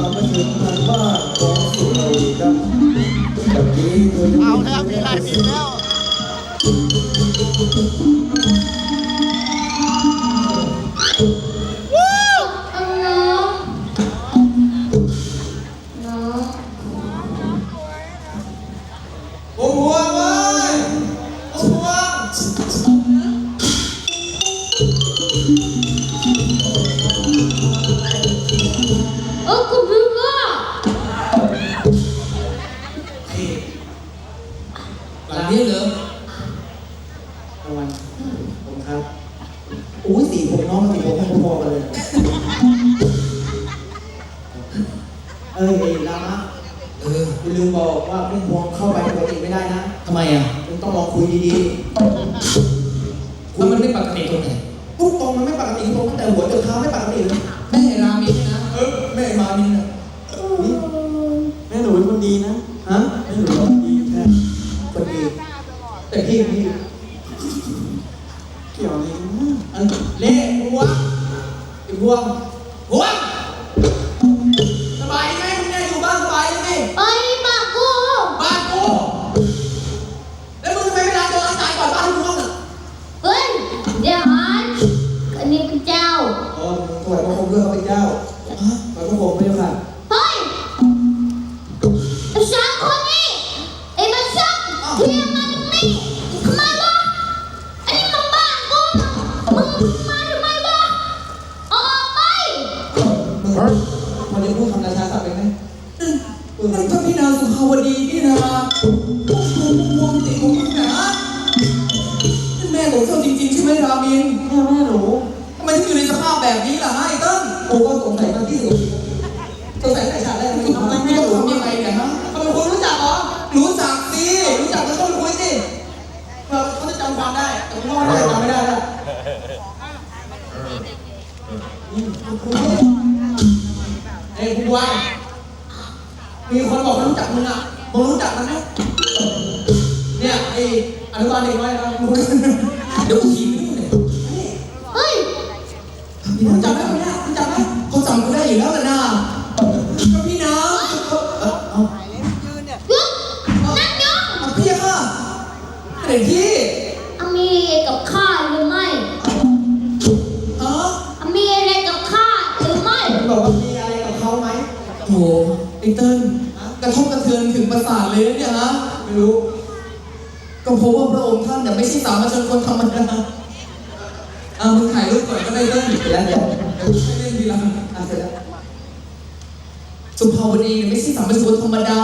เรามาถึงทางบ้านของสุรีครับแบบนี้เอาแล้วมีลายมีแล้ว เอ้ยไอ้ลามะเออคุณลืมบอกว่าพุ่มพวงเข้าไปปกติไม่ได้นะทำไมอะคุณต้องลองคุยดีแล้วมันไม่ปกติตรงไหนๆทุกตรงมันไม่ปกติตรงตั้งแต่หัวจนเท้าไม่ปกติเลยแม่รามินนะ เออแม่มานี่นะแม่หนูเป็นคนดีนะฮะแม่หนูเป็นคนดีแท้คนดีแต่พี่พี่เกี่ยวอะไรกันนะอันเล่หัวไอ้พวง มึงรู้จักมันไหมเนี่ยไอ้อนุบาลเด็กน้อยนะมึงเดี๋ยวกูทีมไปด้วยเนี่ยเฮ้ยพี่รู้นางจักจำไหมได้คนเนี้ยรู้จักไหมเขาจำกูได้อยู่แล้วล่ะนะก็พี่นางเออเอายุกนั่นยุกเอาพี่ค่ะเด็กที่อามีกับข้าหรือไม่ฮะอามีอะไรกับข้าหรือไม่คุณบอกว่ามีอะไรกับเขาไหมโหไอ้เติ้ล กระทบกระเทือนถึงประสาทเลยเนี่ยฮะไม่รู้ ก็เพราะว่าพระองค์ท่านเนี่ยไม่ใช่สามัญชนคนธรรมดาอะมึงถ่ายรูปก่อนก็ได้เติ้ลเสร็จแล้วเดี๋ยวเดี๋ยวกูให้เล่นทีหลังอะเสร็จแล้วสุภาวดีเนี่ยไม่ใช่สามัญชนธรรมดา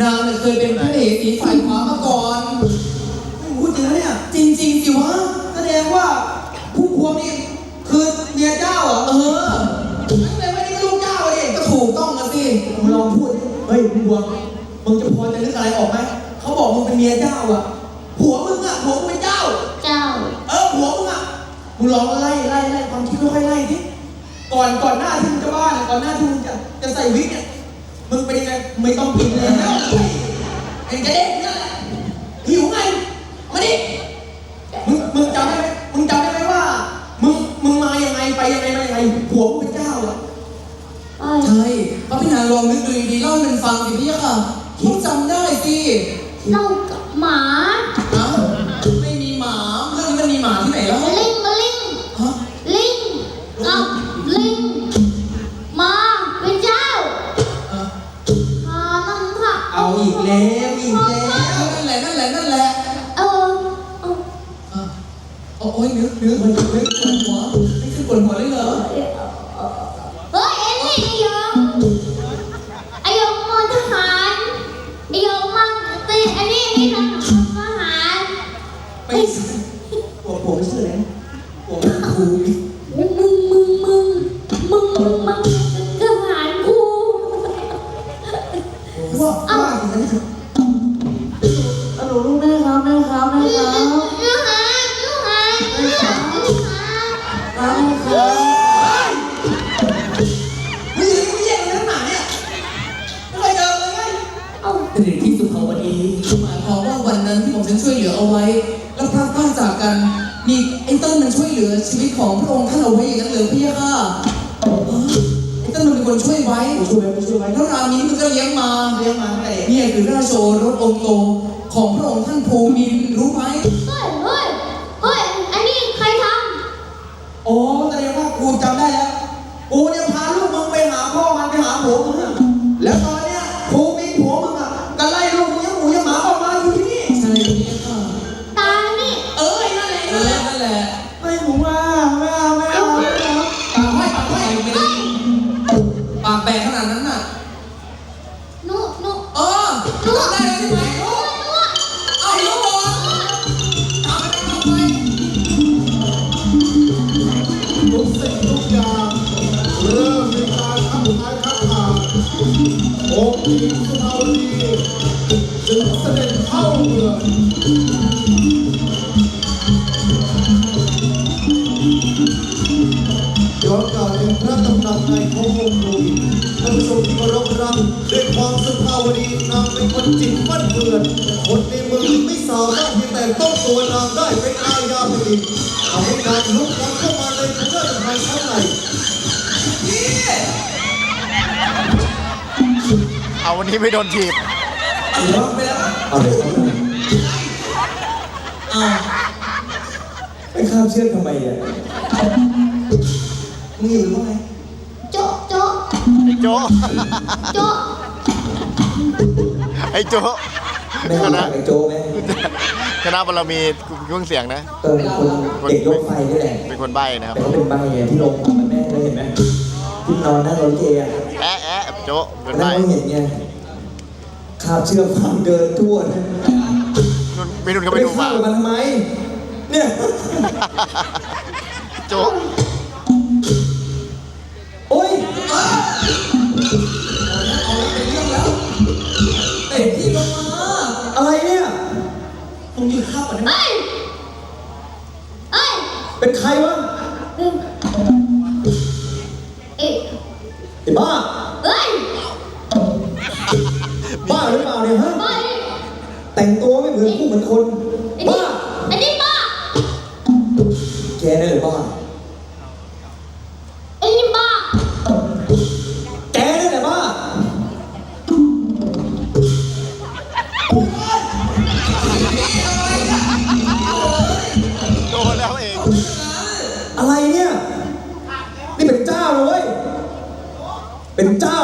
นางเนี่ยเคยเป็นพระเอกสีฝ่ายขวามาก่อนไม่พูดจริงเนี่ย จริง ๆ สิวะ แสดงว่าผู้พวงนี่คือเมียเจ้าเหรอเออ เฮ้ยผู้พวงมึงจะพอจะนึกอะไรออกไหมเขาบอกมึงเป็นเมียเจ้าอะผัวมึงอะผัวมึงเป็นเจ้า เจ้า เออผัวมึงอะมึงลองไล่ไล่ไล่ความคิดค่อยๆไล่ดิก่อนก่อนหน้าที่มึงจะบ้าเนี่ยก่อนหน้าที่มึงจะจะใส่วิกเนี่ยมึงเป็นยังไงไม่ต้องกินเลยแล้วไอ้เด็กเนี่ยแหละหิวไงมาดิมึงมึงจำได้ ระพี่นางลองนึกดูดีๆเล่าให้มันฟังสิพี่ค่ะมึงจำได้สิเล่ากับหมาเอ้าไม่มีหมาเรื่องนี้มันมีหมาที่ไหนแล้วลิงมาลิงฮะลิงกับลิงมาเป็นเจ้าเออพานั่งค่ะเอาอีกแล้วอีกแล้วนั่นแหละนั่นแหละนั่นแหละเออเอออะเอาโอ้ยนึกนึกมันนึกปวดหัวนี่คือปวดหัวเลยเหรอเมันก็เลี้ยงมาเลี้ยงมาตั้งแต่เด็กเนี่ยคือราชโอรสองค์โตของพระองค์ท่านภูมินทร์รู้ไหมเฮ้ยเฮ้ยเฮ้ยอันนี้ใครทโอ้แสดงว่ากูจำได้แล้วกูเนี่ยพาลูกมึงไปหาพ่อมันไปหาผัวมึงอะแล้วตอนเนี้ยครูมีผัวมึงอะก็ไล่ลูกมึงยังหมูยังหมาออกมาอยู่ที่นี่ใช่เนี่ยค่ะำตานี่เอ้ยนั่นแหละนั่นั่นนแหแหละละนั่นแหละไม่หมูว่าไม่เอา แผ่นดินทำให้นางลุกล้ำเข้ามาในพระราชทานข้างในพี่เอาวันนี้ไม่โดนถีบเดี๋ยวไปแล้วอะไรครับอ้าวไปข้ามเชือกทำไมเนี่ยมึงอยู่หรือไงโจ๊ะโจ๊ะไอ้โจ๊ะโจ๊ะไอ้โจ๊ะแม่รู้จักไอ้โจไหม คณะบารมีเครื่องเสียงนะ เออคนเด็กยกไฟนี่แหละเป็นคนใบ้นะครับแต่เขาเป็นใบไงที่ลงทำมันแม่เคยเห็นไหมที่นอนหน้ารถเกย์อะแอะแอะโจเป็นนั่ใบ้งไม่เห็นไงคาบเชือกฟางเดินทั่วนะนุ่นไม่นุ่นก็ไปไปดูข้ามาบมันทำไม เนี่ยโจโอ๊ย กินข้าวก่อนน เป็นเจ้า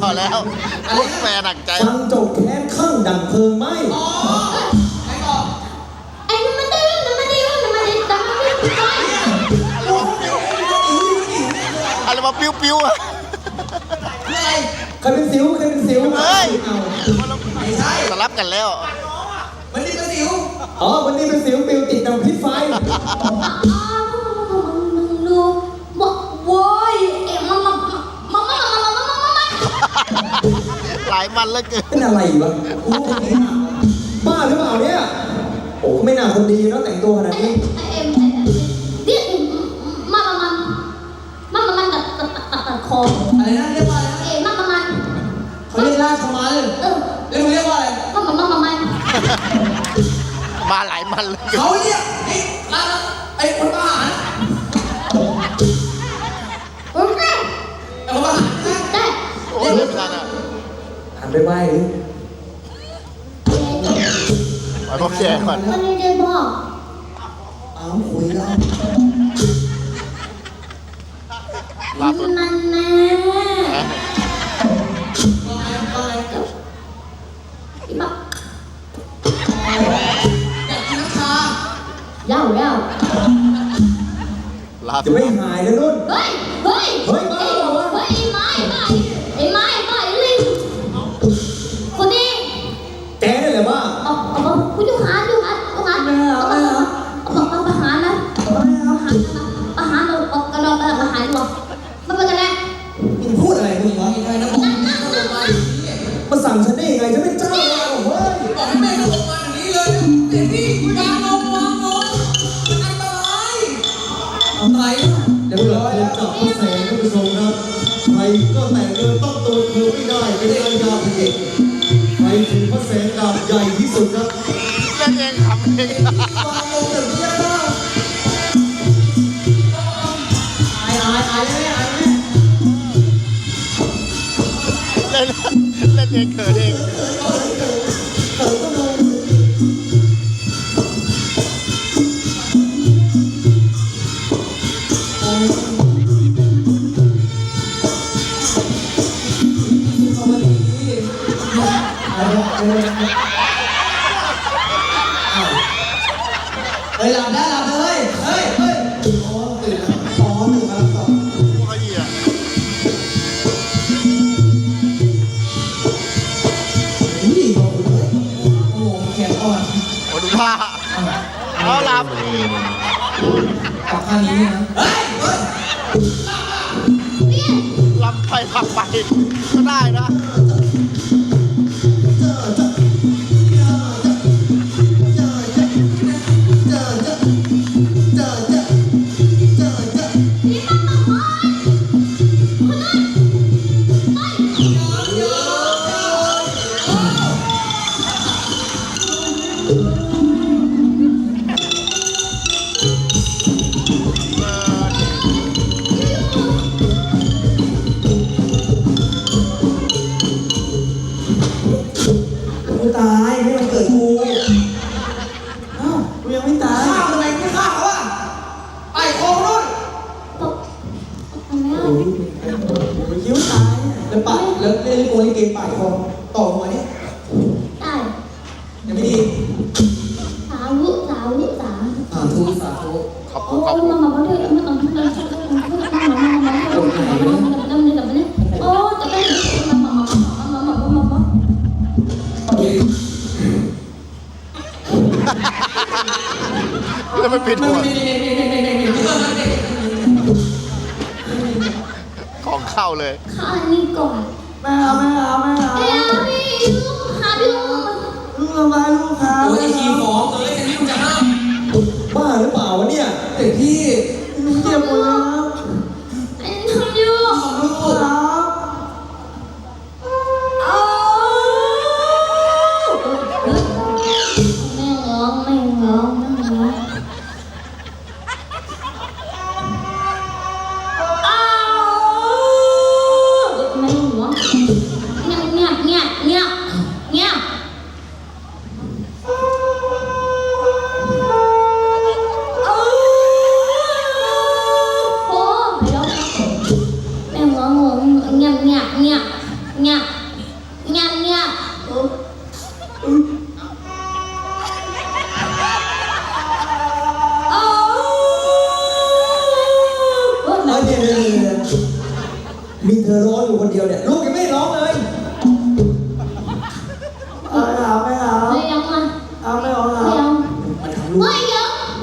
พอแล้ว อันนี้แฟนหนักใจ ฟังโจบแค้นข้างดังเพลิงไหมอะไรมาปิ้วปิ้วอะ ใครเป็นสิวใครเป็นสิวเฮ้ย อาสลับกันแล้ววันนี้เป็นสิวอ๋อวันนี้เป็นสิวปิวติดดังพิษไฟ หลายมันแล้วเกินเป็นอะไรวะลูกนี้บ้าหรือเปล่าเนี่ยโอ้ไม่น่าคนดีเนาะแต่งตัวขนาดนี้ อะไรนะเรียกว่าอะไรนะเขาเรียกลาชมัลแล้วหนูเรียกว่าอะไรมาหลายวันแล้วเขาเรียกไอ้ราไอ้คนบ้า ไปไหว้ดิมาบแชร์ก่อนมันไม่ได้บอกเอาคุยแล้วลาสุดมันแม่ไปไปกับอีบักแต่กนน้ำชาเย้าเย้าลาจะสุไม่หายแล้วนุ่นเฮ้ยเฮ้ย เฮ้ย คุณอยู่หาอยู่หาอยู่หาเอาบอกเอาบอกมาหานะเอาหา ha ha ha 갑고 갑 고. แล้วมันปิดหัวของเข้าเลยข้าอันนี้ก่อนไม่เอาไม่เอาไม่เอาไม่เอาพี่ลูกค้าพี่ลูกลูกระบายลูกค้าโอ้ยทีฟ้องเลย não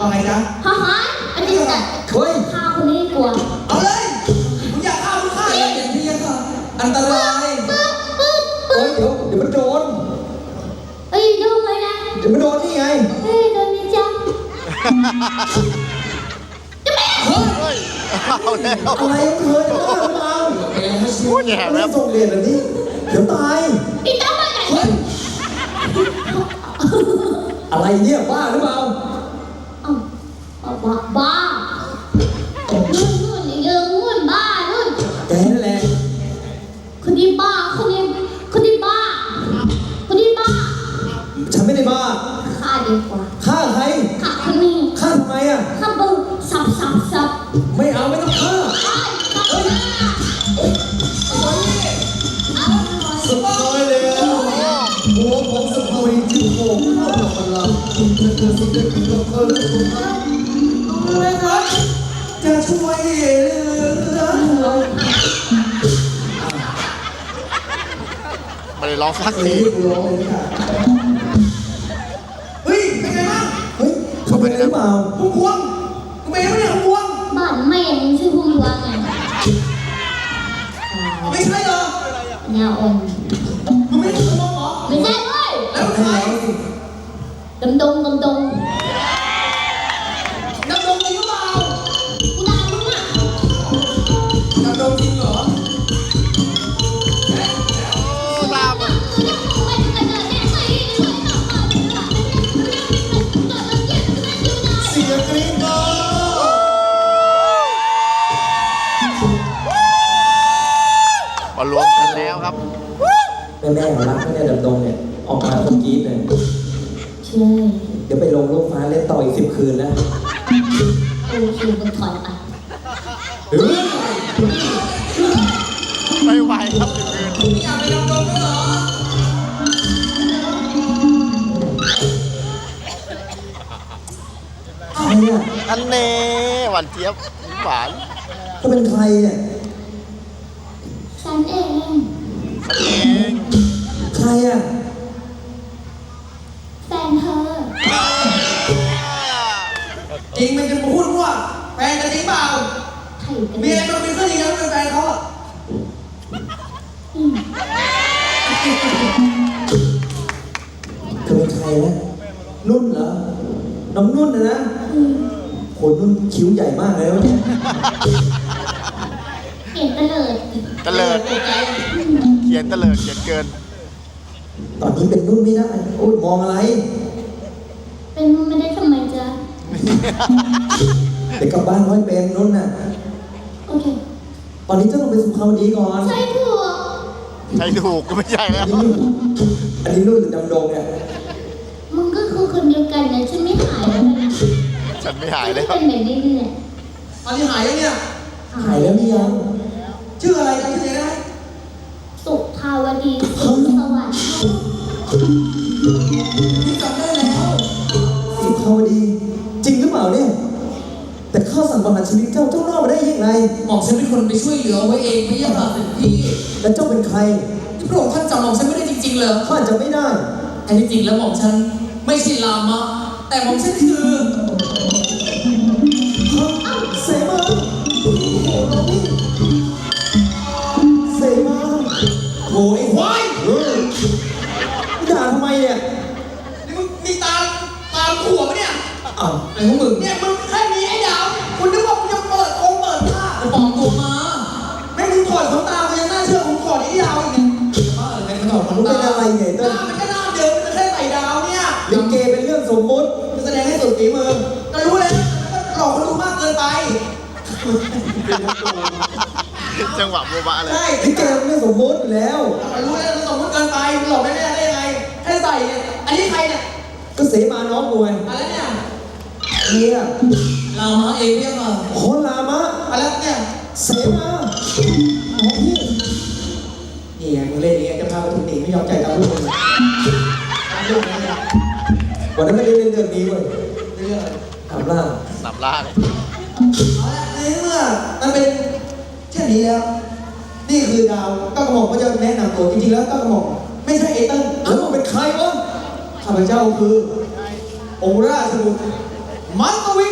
อะาไงจ๊ะทหารอันนี้แต่เฮ้ยฆ่าคนนี้กลัวเอาเลยผมอยากฆ่ามึงฆ่าอย่างที่ยังค่อันตรายปึ๊บปึ๊บปึ๊โอ้ยบเดี๋ยวเดี๋ยวมันโดนเอ้ยโดนไหมนะเดี๋ยวมันโดนนี่ไงเฮ้ยโดนนี่จ้ะเอาแอะไรของเธอเะบ้าหรือเปล่าพูดแหย่แล้ว ส่งเรียนแบบนี้เดี๋ยวตายไอ้จ้ามาไหนอะไรเนี่ยบ้าหรือเปล่า บ้า ร้องสักเฮ้ทียกูร้องเลยค่ะเฮ้ยเป็นไงบ้างเฮ้ยเขาเป็นอะไรหรือเปล่าพุ่มพวง ก็เป็นใครเนี่ย ฉันเองเอง ใครอะ แฟนเธอ จริงมันจะมาพูดว่าแฟนกันจริงเปล่า ใครกันมีอะไรมันเป็นเรื่องจริงแล้วเป็นแฟนเขาอะอืมเธอเป็นใครนะนุ่นเหรอ น้องนุ่นนะนะอืม โหนุ่นคิ้วใหญ่มากเลยวะเนี่ย เก่งตะเลิด ตะเลิดเขียน ตะเลิดเขียนเกิน ตอนนี้เป็นนุ่นไม่ได้โอ้ยมองอะไร เป็นมึงไม่ได้ทำไมจ๊ะ เดี๋ยวกลับบ้านร้อยเป็นนุ่นน่ะ โอเค ตอนนี้เจ้าลงไปสุขาวดีก่อนใช่ถูกใช่ถูกก็ไม่ใช่แล้ว อันนี้นุ่นอันนี้นุ่นหรือดำดงเนี่ย มึงก็คือคนเดียวกันนะฉันไม่หายแล้วนะฉันไม่หายฉันแล้ไม่วเป็นแบบนี้นี่แหละ ตอนที่หายแล้วเนี่ย หายแล้วมียัง ชื่ออะไรจำชื่อได้ไหมสุภาวดีสุขสวัสดิ์พี่จำได้แล้วสุขาวดี จริงหรือเปล่าเนี่ย แต่ข้าสั่งประหารชีวิตเจ้าเจ้ารอดมาได้ยังไง หม่อมฉันเป็นคนไปช่วยเหลือไว้เองไม่ใช่หรอสิพี่แล้วเจ้าเป็นใครที่พระองค์ท่านจำหม่อมฉันไม่ได้จริงๆเลยข้าจะไม่ได้ อันที่จริงแล้วหม่อมฉันไม่ใช่ลามะแต่หม่อมฉันคือเสมาโอ้โหน้ ของมึงเนี่ยมึงแค่มีไอ้ดาวคุณนึกว่ามึงจะเปิดโคงเปิดผ้ากูปลอมตัวมาแม่งมึงถอดขนตามึงยังน่าเชื่อมึงถอดไอ้ดาวอีกเนี่ยบ้าอะไรกันถอดขนมึงเป็นตาอะไรเนี่ยหเต้น้านมันก็หน้าเดิมมันแค่ใส่ดาวเนี่ยลิเกเป็นเรื่องสมมุติจะแสดงให้สุดฝีมือก็รู้แล้วก็หลอกคนดูมากเกินไปจังหวะโบบะเลยใช่ลิเกเป็นเรื่องสมมุติอยู่แล้วก็รู้แล้วมันสมมติเกินไปมึงหลอกแม่แม่ได้ยังไงแค่ใส่เนี่ยอันนี้ใครเนี่ยก็เสมาน้องกูไงอะไรเนี่ย เนี่ยลามะเองเนี่ยค่ะโคลามะอะไรเนี่ยเสมาน้องพี่นี่ไงมึงเล่นอย่างเงี้ยจะพาไปถึงหนีไม่ยอมจ่ายตังค์ลูกมึงตังค์ลูกมึงเนี่ยวันนั้นไม่ได้เล่นเรื่องนี้เว้ยเรื่องอะไรถามล่าสามล่าเลยเอาละในเมื่อมันเป็นเช่นนี้แล้วนี่คือดาวก้าวกระหม่อมก็จะแนะนำตัวจริงๆแล้วก้าวกระหม่อมไม่ใช่เอเติ้ลแล้วมึงเป็นใครวะข้าพเจ้าคือองค์ราชบุตร มัสวิ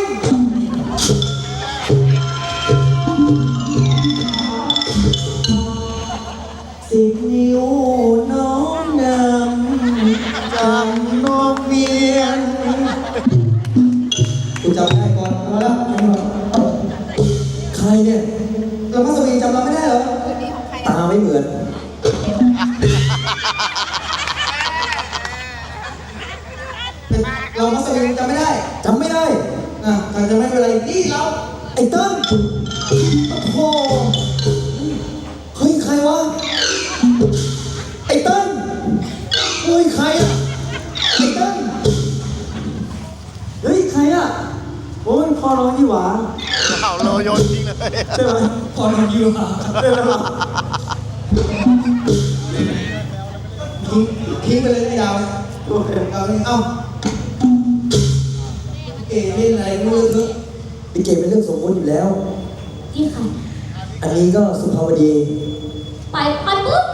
อะถ้าจะไม่เป็นไรนี่เราไอ้เติ้ลโอ้โหเฮ้ยใครวะ ไอ้เติ้ลเฮ้ยใครอะไอ้เติ้ลเฮ้ยใครอะโอ้ยพ่อน้องยี่หวาเอาโลโยนทิ้งเลยใช่ไหมพอเราอยู่หาใช่ไหมล่ะทิ้งทิ้งไปเลยไม่ยาวโอเคยาวนี่เอ้า เป็นเรื่องสมมติอยู่แล้วที่ใครอันนี้ก็สุภาวดี ไปไปปุ๊บ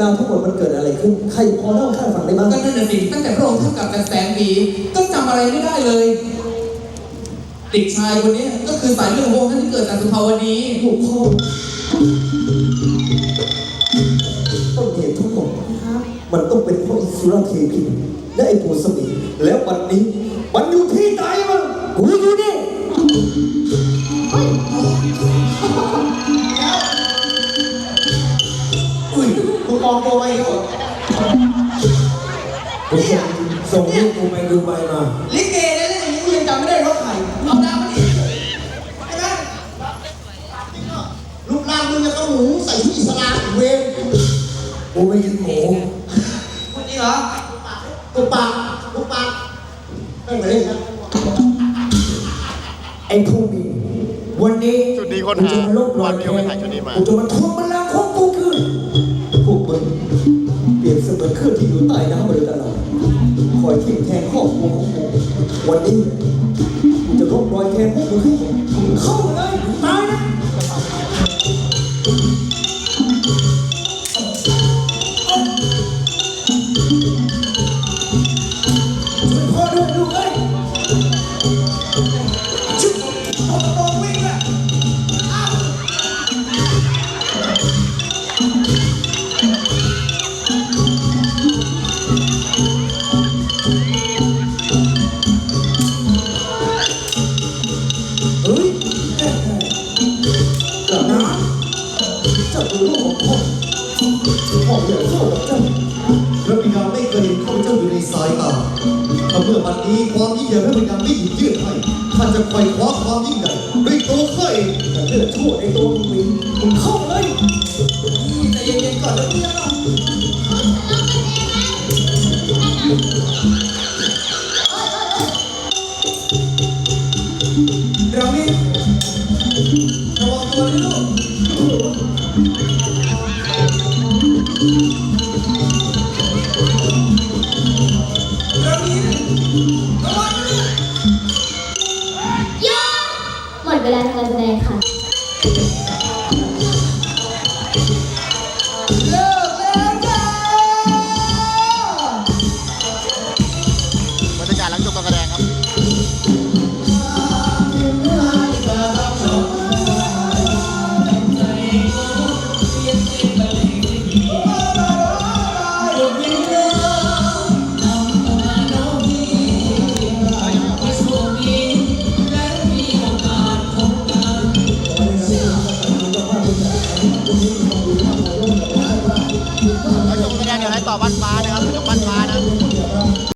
รื่องราวทั้งหมดมันเกิดอะไรขึ้น ใครพอเล่าให้ข้าฟังได้บ้างก็นั่นน่ะสิตั้งแต่พระองค์ท่านกลับจากแสนดีก็จำอะไรไม่ได้เลยเด็กชายคนนี้ก็คือสายเลือดของพระองค์ท่านที่เกิดจากสุภาวดีถูกพ่อต้นเหตุทั้งหมดมันต้องเป็นเพราะอิสุรเทพีและไอ้ปูสมิงแล้ววันนี้มันอยู่ที่ไหนมันกูอยู่นี่ องตัวไปแล้วเหรอกูส่งส่งลูกกูไปดูใบมา ลิเกเล่นอย่างนี้กูยังจำไม่ได้ว่าใครเอาดาวมาดิใช่ไหมรูปร่างมึงจะก็หมูใส่ชุดอิสลามเวรกูไม่กินหมูคนนี้เหรอตัวปากตัวปากไม่เหมือนเลยครับไอ้ผู้มีวันนี้ชุดนี้คนกูหาจะมาลบรอยวันนี้ไปถ่ายชุดนี้มากูจะมาทวงบัลลังก์ของ ครื่อที่อยู่ใต้น้ำมาโดยตลอดคอยทิ่มแทงครอบครัวของกูวันนี้กูจะลบรอยแค้นพวกมึงให้หมดเข้าเลยตายนะ มีความยิ่งใหญ่พระบิดาไม่หยุดยืดให้ข้าจะไขว่คว้าความยิ่งใหญ่ด้วยตัวข้าเองแต่เลือดชั่วในตัว